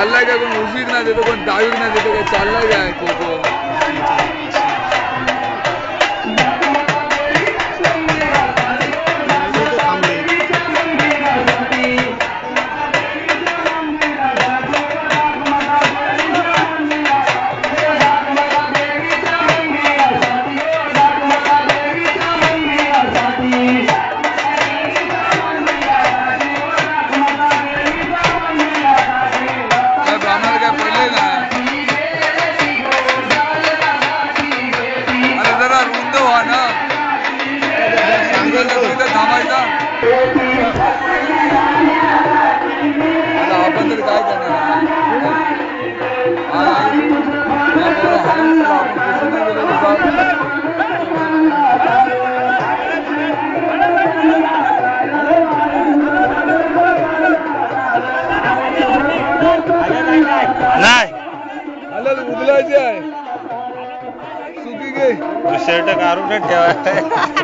चाललाय काय कोण उजवीक ना देतो कोण डावीक ना देतो काय चाललाय काय खो खो तिथं थांबायचा आता आपण तरी काय करणार हा, या पोरं